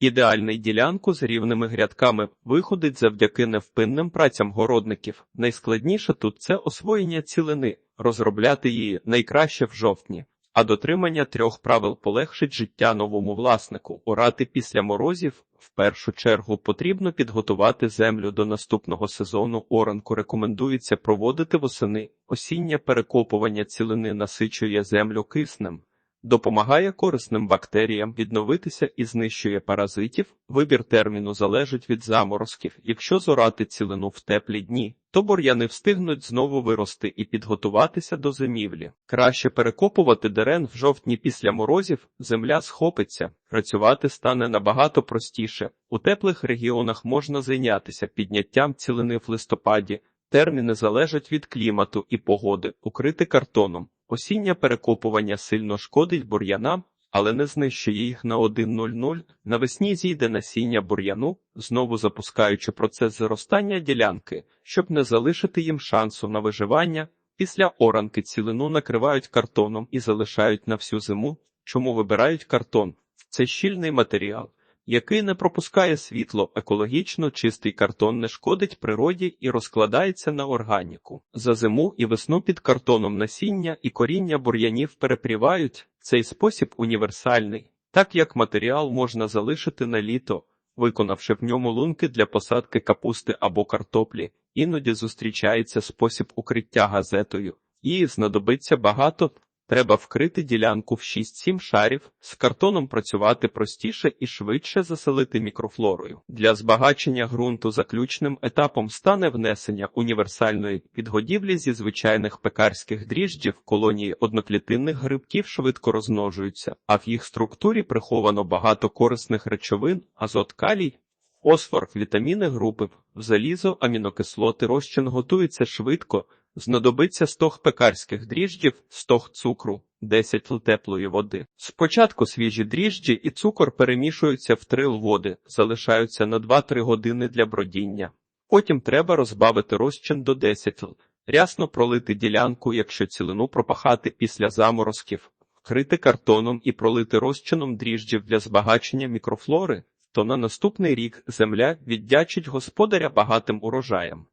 Ідеальний ділянку з рівними грядками виходить завдяки невпинним працям городників. Найскладніше тут це освоєння цілини, розробляти її найкраще в жовтні. А дотримання трьох правил полегшить життя новому власнику. Орати після морозів в першу чергу потрібно підготувати землю до наступного сезону. Оранку рекомендується проводити восени. Осіннє перекопування цілини насичує землю киснем. Допомагає корисним бактеріям відновитися і знищує паразитів. Вибір терміну залежить від заморозків. Якщо зорати цілину в теплі дні, то бур'яни встигнуть знову вирости і підготуватися до зимівлі. Краще перекопувати дерен в жовтні після морозів, земля схопиться, працювати стане набагато простіше. У теплих регіонах можна зайнятися підняттям цілини в листопаді. Терміни залежать від клімату і погоди, укрити картоном. Осіннє перекопування сильно шкодить бур'янам, але не знищує їх на 1.00. Навесні зійде насіння бур'яну, знову запускаючи процес зростання ділянки, щоб не залишити їм шансу на виживання. Після оранки цілину накривають картоном і залишають на всю зиму. Чому вибирають картон? Це щільний матеріал, який не пропускає світло, екологічно чистий картон не шкодить природі і розкладається на органіку. За зиму і весну під картоном насіння і коріння бур'янів перепрівають. Цей спосіб універсальний, так як матеріал можна залишити на літо, виконавши в ньому лунки для посадки капусти або картоплі. Іноді зустрічається спосіб укриття газетою. Її знадобиться багато. Треба вкрити ділянку в 6-7 шарів, з картоном працювати простіше і швидше заселити мікрофлорою. Для збагачення ґрунту заключним етапом стане внесення універсальної підгодівлі зі звичайних пекарських дріжджів. Колонії одноклітинних грибків швидко розмножуються, а в їх структурі приховано багато корисних речовин, азот калій, фосфор, вітаміни групи, залізо, амінокислоти розчин готується швидко. Знадобиться стог пекарських дріжджів, стог цукру, 10 л теплої води. Спочатку свіжі дріжджі і цукор перемішуються в трил води, залишаються на 2-3 години для бродіння. Потім треба розбавити розчин до 10 л, рясно пролити ділянку, якщо цілину пропахати після заморозків, вкрити картоном і пролити розчином дріжджів для збагачення мікрофлори, то на наступний рік земля віддячить господаря багатим урожаєм.